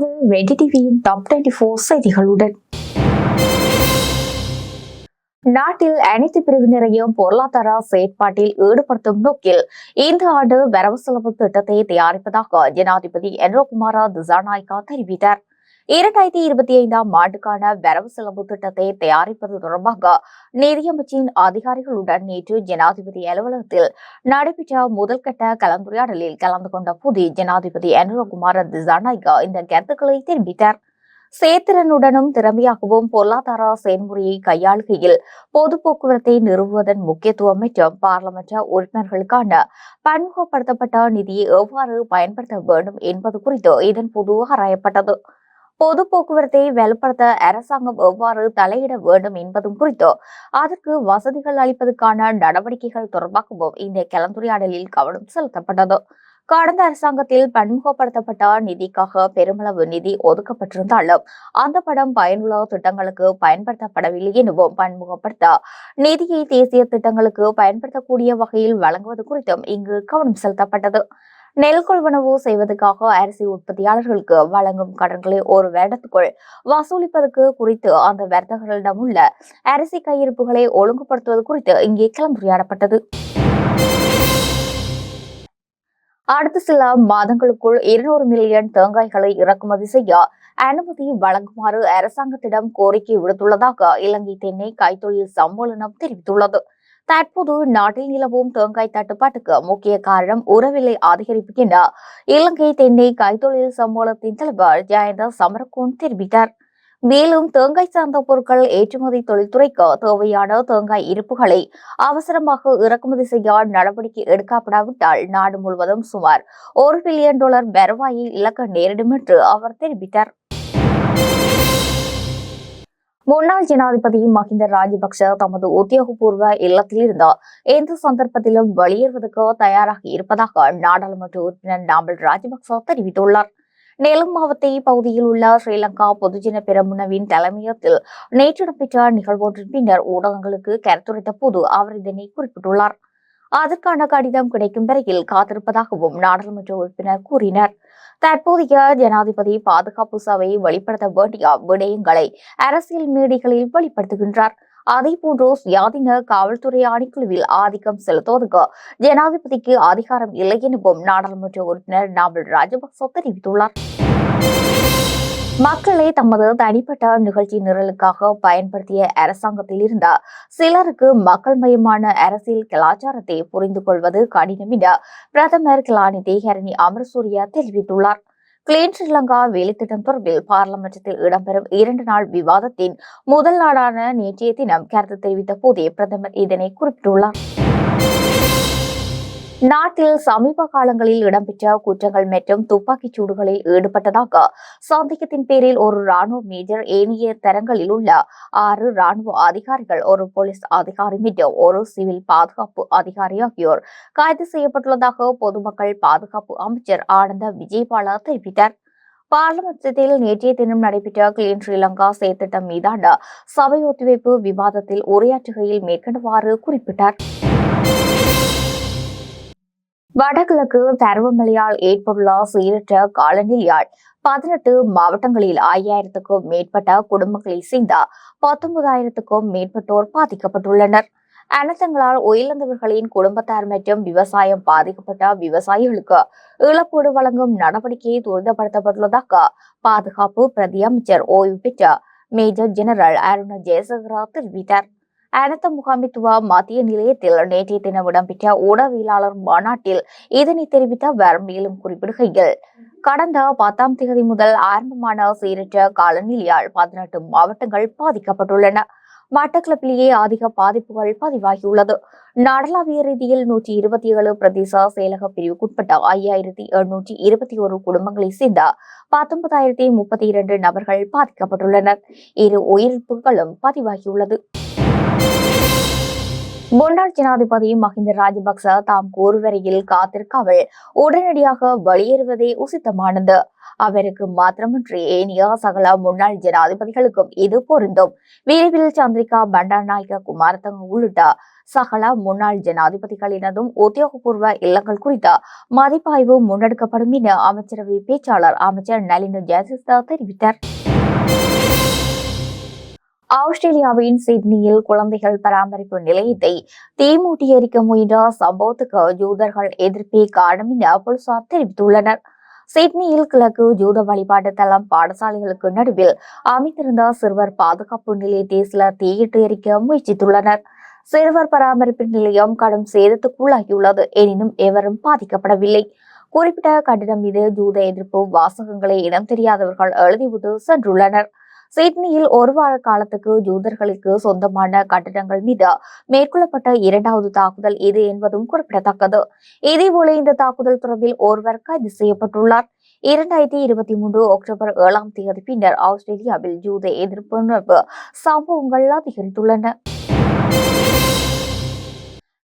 இப்போது வெடி டிவியின் டாப் டுவெண்டி ஃபோர் செய்திகளுடன். நாட்டில் அனைத்து பிரிவினரையும் பொருளாதார செயற்பாட்டில் ஈடுபடுத்தும் நோக்கில் இந்த ஆண்டு வரவு செலவு திட்டத்தை தயாரிப்பதாக ஜனாதிபதி என்ரோகுமாரா திசாநாயக்கா தெரிவித்தார். இரண்டாயிரத்தி இருபத்தி ஐந்தாம் ஆண்டுக்கான வரவு செலவு திட்டத்தை தயாரிப்பது தொடர்பாக நிதியமைச்சின் அதிகாரிகளுடன் நேற்று ஜனாதிபதி அலுவலகத்தில் நடைபெற்ற முதல்கட்ட கலந்துரையாடலில் கலந்து கொண்ட போது ஜனாதிபதி அனுரகுமார திசாநாயக்கா இந்த கருத்துக்களை தெரிவித்தார். சேத்திரனுடனும் திறமையாகவும் பொருளாதார செயல்முறையை கையாளுகையில் பொது போக்குவரத்தை நிறுவுவதன் முக்கியத்துவம் மற்றும் பாராளுமன்ற உறுப்பினர்களுக்கான பன்முகப்படுத்தப்பட்ட நிதியை எவ்வாறு பயன்படுத்த வேண்டும் என்பது குறித்து இதன் போது ஆராயப்பட்டது. பொது போக்குவரத்தை வலுப்படுத்த அரசாங்கம் எவ்வாறு தலையிட வேண்டும் என்பதும் குறித்து அதற்கு வசதிகள் அளிப்பதற்கான நடவடிக்கைகள் தொடர்பாகவும் இந்த கலந்துரையாடலில் கவனம் செலுத்தப்பட்டது. கடந்த அரசாங்கத்தில் பன்முகப்படுத்தப்பட்ட நிதிக்காக பெருமளவு நிதி ஒதுக்கப்பட்டிருந்தாலும் அந்த படம் பயனுள்ள திட்டங்களுக்கு பயன்படுத்தப்படவில்லை எனவும் பன்முகப்படுத்த நிதியை தேசிய திட்டங்களுக்கு பயன்படுத்தக்கூடிய வகையில் வழங்குவது குறித்தும் இங்கு கவனம் செலுத்தப்பட்டது. நெல் கொள்வனவு செய்வதற்காக அரிசி உற்பத்தியாளர்களுக்கு வழங்கும் கடன்களை ஒரு வருடத்துக்குள் வசூலிப்பதற்கு குறித்து அந்த வர்த்தகர்களிடம் உள்ள அரிசி கையிருப்புகளை ஒழுங்குபடுத்துவது குறித்து இங்கே கலந்துரையாடப்பட்டது. அடுத்த சில மாதங்களுக்குள் இருநூறு மில்லியன் தேங்காய்களை இறக்குமதி செய்ய அனுமதி வழங்குமாறு அரசாங்கத்திடம் கோரிக்கை விடுத்துள்ளதாக இலங்கை தென்னை கைத்தொழில் சம்மேளனம் தெரிவித்துள்ளது. தற்போது நாட்டில் நிலவும் தேங்காய் தட்டுப்பாட்டுக்கு முக்கிய காரணம் உரவிலை அதிகரிப்பு என இலங்கை தென்னை கைத்தொழில் சம்மேளனத்தின் தலைவர் ஜெயந்த சமரகோன் தெரிவித்தார். மேலும் தேங்காய் சார்ந்த பொருட்கள் ஏற்றுமதி தொழில்துறைக்கு தேவையான தேங்காய் இருப்புகளை அவசரமாக இறக்குமதி செய்ய நடவடிக்கை எடுக்கப்படாவிட்டால் நாடு முழுவதும் சுமார் ஒரு பில்லியன் டாலர் வருவாயை இழக்க நேரிடும் என்று அவர் தெரிவித்தார். முன்னாள் ஜனாதிபதி மஹிந்த ராஜபக்ஷ தமது உத்தியோகபூர்வ இல்லத்திலிருந்து எந்த சந்தர்ப்பத்திலும் வெளியேறுவதற்கு தயாராக இருப்பதாக நாடாளுமன்ற உறுப்பினர் நாமல் ராஜபக்ச தெரிவித்துள்ளார். நெலும் மாவட்ட பகுதியில் உள்ள ஸ்ரீலங்கா பொதுஜன பெரமுனவின் தலைமையத்தில் நேற்று நடைபெற்ற நிகழ்வொன்றின் பின்னர் ஊடகங்களுக்கு கருத்துரைத்த போது அவர் இதனை குறிப்பிட்டுள்ளார். அதற்கான கடிதம் கிடைக்கும் வரையில் காத்திருப்பதாகவும் நாடாளுமன்ற உறுப்பினர் கூறினர். தற்போதைய ஜனாதிபதி பாதுகாப்பு சபையை வெளிப்படுத்த வேண்டிய விடயங்களை அரசியல் மேடைகளில் வெளிப்படுத்துகின்றார். அதே போன்று சுயாதீன காவல்துறை ஆணைக்குழுவில் ஆதிக்கம் செலுத்துவதற்கு ஜனாதிபதிக்கு அதிகாரம் இல்லை எனவும் நாடாளுமன்ற உறுப்பினர் நாவல் ராஜபக்ச தெரிவித்துள்ளார். மக்களை தமது தனிப்பட்ட நிகழ்ச்சி நிரலுக்காக பயன்படுத்திய அரசாங்கத்தில் இருந்த சிலருக்கு மக்கள் மயமான அரசியல் கலாச்சாரத்தை புரிந்து கொள்வது கடினம் என பிரதமர் கலாநிதி ஹரணி அமர்சூரியா தெரிவித்துள்ளார். கிளீன் ஸ்ரீலங்கா வேலைத்திட்டம் தொடர்பில் பாராளுமன்றத்தில் இடம்பெறும் இரண்டு நாள் விவாதத்தின் முதல் நாடான நேற்றைய தினம் கருத்து தெரிவித்த போதே பிரதமர் இதனை குறிப்பிட்டுள்ளார். நாட்டில் சமீப காலங்களில் இடம்பெற்ற குற்றங்கள் மற்றும் துப்பாக்கிச் சூடுகளில் ஈடுபட்டதாக சந்தேகத்தின் பேரில் ஒரு ராணுவ மேஜர் ஏனைய தரங்களில் உள்ள ஆறு ராணுவ அதிகாரிகள் ஒரு போலீஸ் அதிகாரி மற்றும் ஒரு சிவில் பாதுகாப்பு அதிகாரி ஆகியோர் கைது செய்யப்பட்டுள்ளதாக பொதுமக்கள் பாதுகாப்பு அமைச்சர் ஆனந்த விஜயபாலா தெரிவித்தார். பாராளுமன்றத்தில் நேற்றைய தினம் நடைபெற்ற கிளீன் ஸ்ரீலங்கா செயற்திட்டம் மீதான சபை ஒத்திவைப்பு விவாதத்தில் உரையாற்றுகையில் மேற்கண்டவாறு குறிப்பிட்டார். வடகிழக்கு பருவமழையால் ஏற்பட்டுள்ள சீரற்ற காலநிலையால் பதினெட்டு மாவட்டங்களில் ஐயாயிரத்துக்கும் மேற்பட்ட குடும்பங்களை சேர்ந்த பத்தொன்பதாயிரத்துக்கும் மேற்பட்டோர் பாதிக்கப்பட்டுள்ளனர். அனர்த்தங்களால் உயிரிழந்தவர்களின் குடும்பத்தார் மற்றும் விவசாயம் பாதிக்கப்பட்ட விவசாயிகளுக்கு இழப்பீடு வழங்கும் நடவடிக்கையை துரிதப்படுத்தப்பட்டுள்ளதாக பாதுகாப்பு பிரதி அமைச்சர் ஓய்வு பெற்ற மேஜர் ஜெனரல் அருண் ஜெயசேகரா தெரிவித்தார். அனர்த்த முகாமித்துவ மத்திய நிலையத்தில் நேற்றைய தினம் இடம்பெற்ற உணவியலாளர் மாநாட்டில் இதனை தெரிவித்த அவர். மேலும் குறிப்பிடுகையில் கடந்த பத்தாம் தேதி முதல் ஆரம்பமான சீரற்ற காலநிலையால் பதினெட்டு மாவட்டங்கள் பாதிக்கப்பட்டுள்ளன. மட்டக்களப்பிலேயே அதிக பாதிப்புகள் பதிவாகியுள்ளது. நாடளாவிய ரீதியில் நூற்றி இருபத்தி ஏழு பிரதேச செயலக பிரிவுக்குட்பட்ட ஐயாயிரத்தி எழுநூற்றி இருபத்தி ஒரு குடும்பங்களை சேர்ந்த பத்தொன்பதாயிரத்தி முப்பத்தி இரண்டு நபர்கள் பாதிக்கப்பட்டுள்ளனர். இரு உயிரிழப்புகளும் பதிவாகியுள்ளது. முன்னாள் ஜனாதிபதி மஹிந்த ராஜபக்ச தாம் கூறுவரையில் காத்திருக்காமல் உடனடியாக வெளியேறுவதே உசித்தமானது. அவருக்கு மாத்திரமின்றி ஏனைய சகல முன்னாள் ஜனாதிபதிகளுக்கும் இது பொருந்தும். வீரவில் சந்திரிகா பண்டாரநாயக்க குமாரதங்க உள்ளிட்ட சகல முன்னாள் ஜனாதிபதிகளினதும் உத்தியோகபூர்வ இல்லங்கள் குறித்த மதிப்பாய்வு முன்னெடுக்கப்படும் என அமைச்சரவை பேச்சாளர் அமைச்சர் நளின ஜெயசிஸ்தா தெரிவித்தார். ஆஸ்திரேலியாவின் சிட்னியில் குழந்தைகள் பராமரிப்பு நிலையத்தை தீமூட்டி எரிக்க முயன்ற சம்பவத்துக்கு ஜூதர்கள் எதிர்ப்பை காணும் என போலீசார் தெரிவித்துள்ளனர். சிட்னியில் கிழக்கு ஜூத வழிபாட்டு தளம் பாடசாலைகளுக்கு நடுவில் அமைந்திருந்த சிறுவர் பாதுகாப்பு நிலையத்தை சிலர் தீயிட்டு எரிக்க முயற்சித்துள்ளனர். சிறுவர் பராமரிப்பு நிலையம் கடும் சேதத்துக்குள்ளாகியுள்ளது எனினும் எவரும் பாதிக்கப்படவில்லை. குறிப்பிட்ட கட்டிடம் மீது ஜூத எதிர்ப்பு வாசகங்களை இடம் தெரியாதவர்கள் எழுதிவிட்டு சென்றுள்ளனர். சிட்னியில் ஒரு வார காலத்துக்கு ஜூதர்களுக்கு சொந்தமான கட்டடங்கள் மீது மேற்கொள்ளப்பட்ட இரண்டாவது தாக்குதல் இது என்பதும் குறிப்பிடத்தக்கது. இதேபோல இந்த தாக்குதல் தொடர்பில் ஒருவர் கைது செய்யப்பட்டுள்ளார். இரண்டாயிரத்தி இருபத்தி மூன்று அக்டோபர் ஏழாம் தேதி பின்னர் ஆஸ்திரேலியாவில் ஜூத எதிர்ப்புணர்வு சம்பவங்கள் அதிகரித்துள்ளன.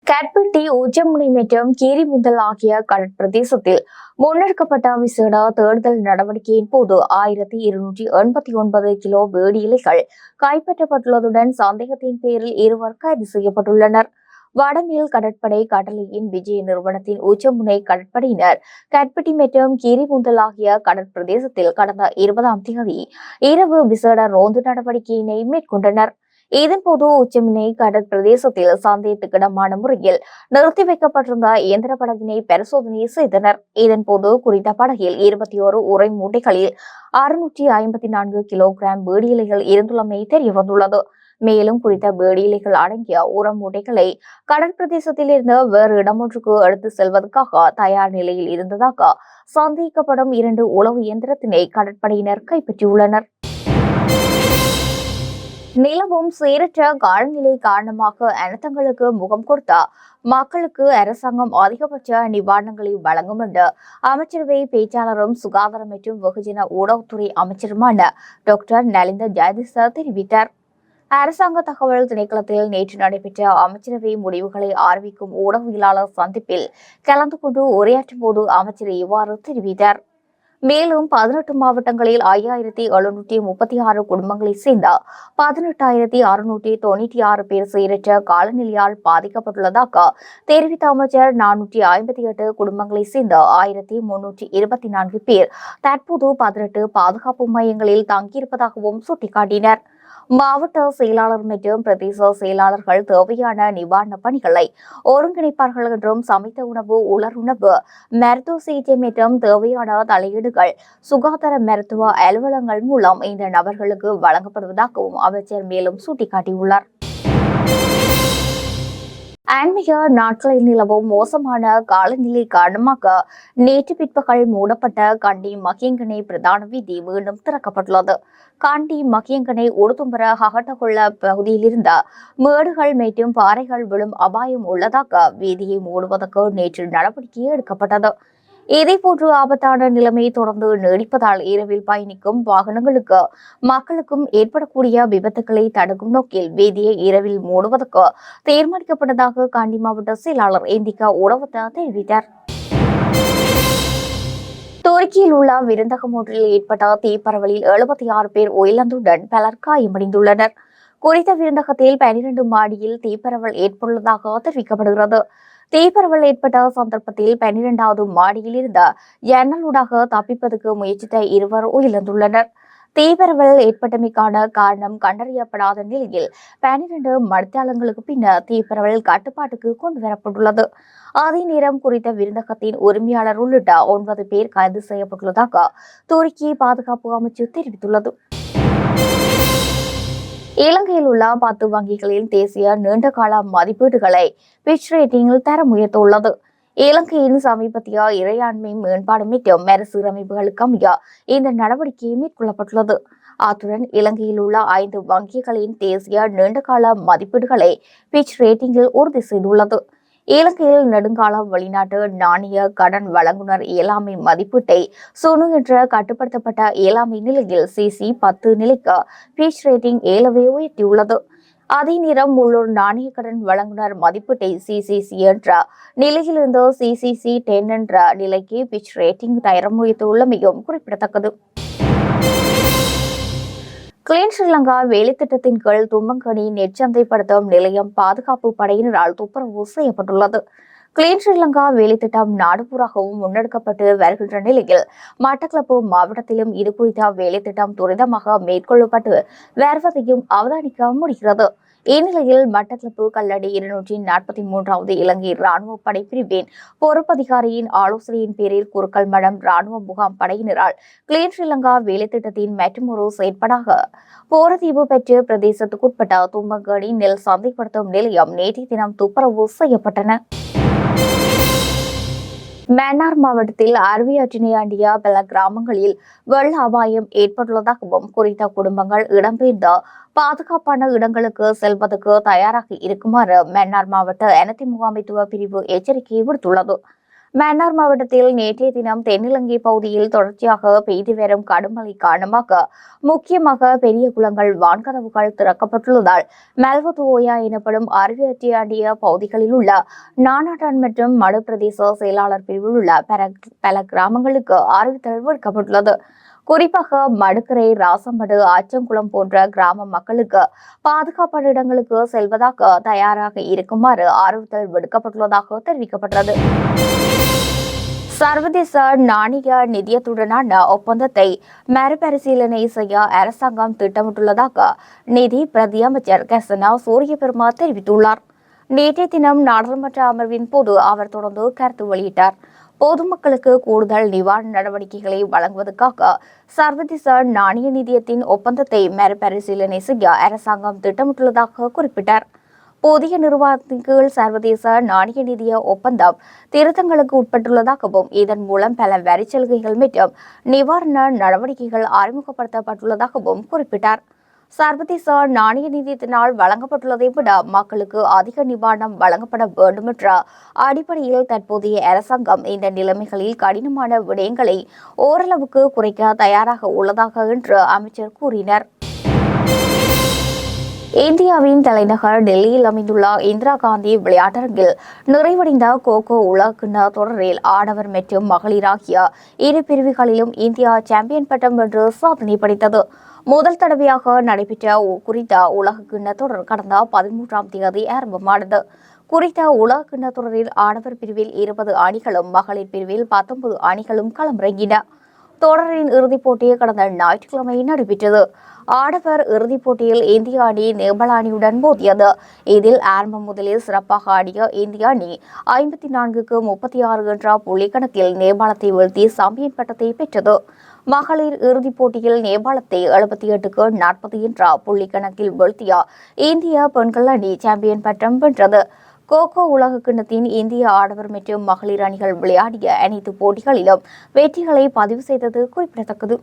கட்பட்டி உச்சமுனை மற்றும் கீரிமுந்தல் ஆகிய கடற்பிரதேசத்தில் முன்னெடுக்கப்பட்ட விசேட தேடுதல் நடவடிக்கையின் போது ஆயிரத்தி இருநூற்றி எண்பத்தி ஒன்பது கிலோ வேடி இலைகள் கைப்பற்றப்பட்டுள்ளதுடன் சந்தேகத்தின் பேரில் இருவர் கைது செய்யப்பட்டுள்ளனர். வடமேல் கடற்படை கடலையின் விஜய நிறுவனத்தின் உச்சமுனை கடற்படையினர் கட்பட்டி மற்றும் கீரிமுந்தல் ஆகிய கடற்பிரதேசத்தில் கடந்த இருபதாம் தேதி இரவு விசேட ரோந்து நடவடிக்கையினை மேற்கொண்டனர். இதன்போது உச்சமினை கடற் பிரதேசத்தில் சந்தேகத்துக்கிடமான முறையில் நிறுத்தி வைக்கப்பட்டிருந்த இயந்திர படகினை பரிசோதனை செய்தனர். இதன்போது குறித்த படகில் இருபத்தி ஓரு உரை மூட்டைகளில் அறுநூற்றி ஐம்பத்தி நான்கு கிலோகிராம் வேடியிலைகள் இருந்துள்ளமை தெரிய வந்துள்ளது. மேலும் குறித்த வேடியிலைகள் அடங்கிய உரம் மூட்டைகளை கடற்பிரதேசத்தில் இருந்து வேறு இடமொன்றுக்கு எடுத்து செல்வதற்காக தயார் நிலையில் இருந்ததாக சந்தேகிக்கப்படும் இரண்டு உளவு இயந்திரத்தினை கடற்படையினர் கைப்பற்றியுள்ளனர். நிலவும் சீரற்ற காலநிலை காரணமாக அனர்த்தங்களுக்கு முகம் கொடுத்த மக்களுக்கு அரசாங்கம் அதிகபட்ச நிவாரணங்களை வழங்கும் என்று அமைச்சரவை பேச்சாளரும் சுகாதாரம் மற்றும் வெகுஜன ஊடகத்துறை அமைச்சருமான டாக்டர் நலிந்த ஜெயதிசா தெரிவித்தார். அரசாங்க தகவல் திணைக்களத்தில் நேற்று நடைபெற்ற அமைச்சரவை முடிவுகளை அறிவிக்கும் ஊடகவியலாளர் சந்திப்பில் கலந்து கொண்டு உரையாற்றும் போது அமைச்சர் இவ்வாறு தெரிவித்தார். மேலும் பதினெட்டு மாவட்டங்களில் ஐயாயிரத்தி எழுநூற்றி முப்பத்தி ஆறு குடும்பங்களைச் சேர்ந்த பதினெட்டாயிரத்தி அறுநூற்றி தொண்ணூற்றி ஆறு பேர் சீரற்ற காலநிலையால் பாதிக்கப்பட்டுள்ளதாக தெரிவித்த அமைச்சர் நானூற்றி ஐம்பத்தி எட்டு குடும்பங்களைச் சேர்ந்த ஆயிரத்தி முன்னூற்றி இருபத்தி நான்கு பேர் தற்போது பதினெட்டு பாதுகாப்பு மையங்களில் தங்கியிருப்பதாகவும் சுட்டிக்காட்டினர். மாவட்ட செயலாளர் மற்றும் பிரதேச செயலாளர்கள் தேவையான நிவாரணப் பணிகளை ஒருங்கிணைப்பார்கள் என்றும் சமைத்த உணவு உலர் உணவு மருத்துவ சிகிச்சை மற்றும் தேவையான தலையீடுகள் சுகாதார மருத்துவ அலுவலகங்கள் மூலம் இந்த நபர்களுக்கு வழங்கப்படுவதாகவும் அமைச்சர் மேலும் சுட்டிக்காட்டியுள்ளார். ஆன்மீக நாட்களில் நிலவும் மோசமான காலநிலை காரணமாக நேற்று பிற்பகல் மூடப்பட்ட காண்டி மகியங்கனை பிரதான வீதி மீண்டும் திறக்கப்பட்டுள்ளது. காண்டி மகியங்கனை உடுத்தும்பர ஹகட்டகுள்ள பகுதியில் இருந்த மேடுகள் மேட்டும் பாறைகள் விழும் அபாயம் உள்ளதாக வீதியை மூடுவதற்கு நேற்று நடவடிக்கை எடுக்கப்பட்டது. இதேபோன்று ஆபத்தான நிலைமை தொடர்ந்து நீடிப்பதால் இரவில் பயணிக்கும் வாகனங்களுக்கு மக்களுக்கும் ஏற்படக்கூடிய விபத்துக்களை தடுக்கும் நோக்கில் வீதியை இரவில் மூடுவதற்கு தீர்மானிக்கப்பட்டதாக காண்டி மாவட்ட செயலாளர் இந்திகா உடவத்த தெரிவித்தார். துருக்கியில் உள்ள விருந்தகம் ஒன்றில் ஏற்பட்ட தீப்பரவலில் எழுபத்தி ஆறு பேர் உயிரிழந்துடன் பலர் காயமடைந்துள்ளனர். குறித்த விருந்தகத்தில் பனிரெண்டு மாடியில் தீப்பரவல் ஏற்பட்டுள்ளதாக தெரிவிக்கப்படுகிறது. தீப்பரவல் ஏற்பட்ட சந்தர்ப்பத்தில் பனிரெண்டாவது மாடியில் இருந்த ஜன்னலூடாக தப்பிப்பதற்கு முயற்சித்த இருவர் உயிரிழந்துள்ளனர். தீப்பரவல் ஏற்பட்டமைக்கான காரணம் கண்டறியப்படாத நிலையில் பனிரெண்டு மணித்தாளங்களுக்கு பின்னர் தீபரவல் கட்டுப்பாட்டுக்கு கொண்டு வரப்பட்டுள்ளது அதே நேரம் குறித்த விருந்தகத்தின் உரிமையாளர் உள்ளிட்ட ஒன்பது பேர் கைது செய்யப்பட்டுள்ளதாக துருக்கி பாதுகாப்பு அமைச்சு தெரிவித்துள்ளது. இலங்கையில் உள்ள பத்து வங்கிகளின் தேசிய நீண்டகால மதிப்பீடுகளை பிச் ரேட்டிங்கில் தரம் உயர்த்துள்ளது இலங்கையின் சமீபத்திய இறையாண்மை மேம்பாடு மற்றும் மறுசீரமைப்புகளுக்கு அமைய இந்த நடவடிக்கை மேற்கொள்ளப்பட்டுள்ளது. அத்துடன் இலங்கையில் உள்ள ஐந்து வங்கிகளின் தேசிய நீண்டகால மதிப்பீடுகளை பிச் ரேட்டிங்கில் உறுதி செய்துள்ளது. இலங்கையில் நெடுங்கால வெளிநாட்டு நாணய கடன் வழங்குனர் இயலாமை மதிப்பீட்டை சுனு என்ற கட்டுப்படுத்தப்பட்ட இயலாமை நிலையில் சிசி பத்து நிலைக்கு பீச் ரேட்டிங் ஏழவே உயர்த்தியுள்ளது. அதே நேரம் உள்ளூர் நாணய கடன் வழங்குனர் மதிப்பீட்டை சிசிசி என்ற நிலையிலிருந்து சிசிசி டென் என்ற நிலைக்கு பிச் ரேட்டிங் தயாரித்துள்ளமையும் குறிப்பிடத்தக்கது. கிளீன் ஸ்ரீலங்கா வேலைத்திட்டத்தின் கீழ் தும்பங்கனி நெற்சந்தைப்படுத்தும் நிலையம் பாதுகாப்பு படையினரால் துப்புரவு செய்யப்பட்டுள்ளது. கிளீன் ஸ்ரீலங்கா வேலைத்திட்டம் நாடுபூராகவும் முன்னெடுக்கப்பட்டு வருகின்ற நிலையில் மட்டக்களப்பு மாவட்டத்திலும் இது குறித்த வேலைத்திட்டம் துரிதமாக மேற்கொள்ளப்பட்டு வருவதையும் அவதானிக்க முடிகிறது. இந்நிலையில் மட்டக்களப்பு கல்லடி இருநூற்றி நாற்பத்தி மூன்றாவது இலங்கை ராணுவ படைப்பிரிவின் பொறுப்பதிகாரியின் ஆலோசனையின் பேரில் குறுக்கல் மடம் ராணுவ முகாம் படையினரால் கிளீன் ஸ்ரீலங்கா வேலைத்திட்டத்தின் மற்றொரு செயற்படாக போரதீவு பெற்று பிரதேசத்துக்குட்பட்ட தும்பங்கடி நெல் சந்தைப்படுத்தும் நிலையம் நேற்றைய தினம் துப்புரவு செய்யப்பட்டன. மன்னார் மாவட்டத்தில் அருவியாற்றினையாண்டிய பல கிராமங்களில் வெள்ள அபாயம் ஏற்பட்டுள்ளதாகவும் குறித்த குடும்பங்கள் இடம்பெயர்ந்த பாதுகாப்பான இடங்களுக்கு செல்வதற்கு தயாராக இருக்குமாறு மன்னார் மாவட்ட அனைத்து முகாமைத்துவ பிரிவு எச்சரிக்கை விடுத்துள்ளது. மன்னார் மாவட்டத்தில் நேற்றைய தினம் தென்னிலங்கை பகுதியில் தொடர்ச்சியாக பெய்து வரும் கடுமழை காரணமாக முக்கியமாக பெரிய குளங்கள் வான்கதவுகள் திறக்கப்பட்டுள்ளதால் மெல்வதுவோயா எனப்படும் அருவியாற்றியாண்டிய பகுதிகளில் உள்ள நானாட்டான் மற்றும் மடு பிரதேச செயலாளர் பிரிவில் உள்ள பல கிராமங்களுக்கு அறிவித்தல் விடுக்கப்பட்டுள்ளது குறிப்பாக மடுக்கரை ராசம்படு ஆச்சங்குளம் போன்ற கிராம மக்களுக்கு பாதுகாப்பான இடங்களுக்கு செல்வதாக தயாராக இருக்குமாறு அறிவுறுத்தல் விடுக்கப்பட்டுள்ளதாக தெரிவிக்கப்பட்டது சர்வதேச நாணய நிதியத்துடனான ஒப்பந்தத்தை மறுபரிசீலனை செய்ய அரசாங்கம் திட்டமிட்டுள்ளதாக நிதி பிரதி அமைச்சர் கசனா சூரியபெருமா தெரிவித்துள்ளார். நேற்றைய தினம் நாடாளுமன்ற அமர்வின் போது அவர் தொடர்ந்து கருத்து வெளியிட்டார். பொதுமக்களுக்கு கூடுதல் நிவாரண நடவடிக்கைகளை வழங்குவதற்காக சர்வதேச நாணய நிதியத்தின் ஒப்பந்தத்தை மறுபரிசீலனை செய்ய அரசாங்கம் திட்டமிட்டுள்ளதாக குறிப்பிட்டார். புதிய நிர்வாகத்தின் கீழ் சர்வதேச நாணய நிதிய ஒப்பந்தம் திருத்தங்களுக்கு உட்பட்டுள்ளதாகவும் இதன் மூலம் பல வரிச்சலுகைகள் மற்றும் நிவாரண நடவடிக்கைகள் அறிமுகப்படுத்தப்பட்டுள்ளதாகவும் குறிப்பிட்டார். சர்வதேச நாணய நிதியத்தினால் வழங்கப்பட்டுள்ளதை விட மக்களுக்கு அதிக நிவாரணம் வழங்கப்பட வேண்டும் என்ற அடிப்படையில் தற்போதைய அரசாங்கம் இந்த நிலைமைகளில் கடினமான விடயங்களை ஓரளவுக்கு குறைக்க தயாராக உள்ளதாக என்று அமைச்சர் கூறினார். இந்தியாவின் தலைநகர் டெல்லியில் அமைந்துள்ள இந்திரா காந்தி விளையாட்டரங்கில் நிறைவடைந்த கோகோ உலகக்கிண்ண தொடரில் ஆடவர் மற்றும் மகளிர் ஆகிய இரு பிரிவுகளிலும் இந்தியா சாம்பியன் பட்டம் வென்று சாதனை படைத்தது. முதல் தடவையாக நடைபெற்ற குறித்த உலக கிண்ண தொடர் கடந்த பதிமூன்றாம் தேதி ஆரம்பமானது. குறித்த உலகக்கிண்ண தொடரில் ஆடவர் பிரிவில் இருபது அணிகளும் மகளிர் பிரிவில் பத்தொன்பது அணிகளும் களமிறங்கின. தொடரின் இறுதிப் போட்டி கடந்த ஞாயிற்றுக்கிழமை நடைபெற்றது. ஆடவர் இறுதிப் போட்டியில் இந்திய அணி நேபாள அணியுடன் மோதியது. இதில் ஆரம்பம் முதலில் சிறப்பாக ஆடிய இந்திய அணி ஐம்பத்தி நான்குக்கு முப்பத்தி ஆறு என்ற புள்ளி கணக்கில் நேபாளத்தை வீழ்த்தி சாம்பியன் பட்டத்தை பெற்றது. மகளிர் இறுதிப் போட்டியில் நேபாளத்தை எழுபத்தி எட்டுக்கு நாற்பது என்ற புள்ளி கணக்கில் வீழ்த்திய இந்திய பெண்கள் அணி சாம்பியன் பட்டம் வென்றது. கோகோ உலக கிண்ணத்தின் இந்திய ஆடவர் மற்றும் மகளிர் அணிகள் விளையாடிய அனைத்து போட்டிகளிலும் வெற்றிகளை பதிவு செய்தது குறிப்பிடத்தக்கது.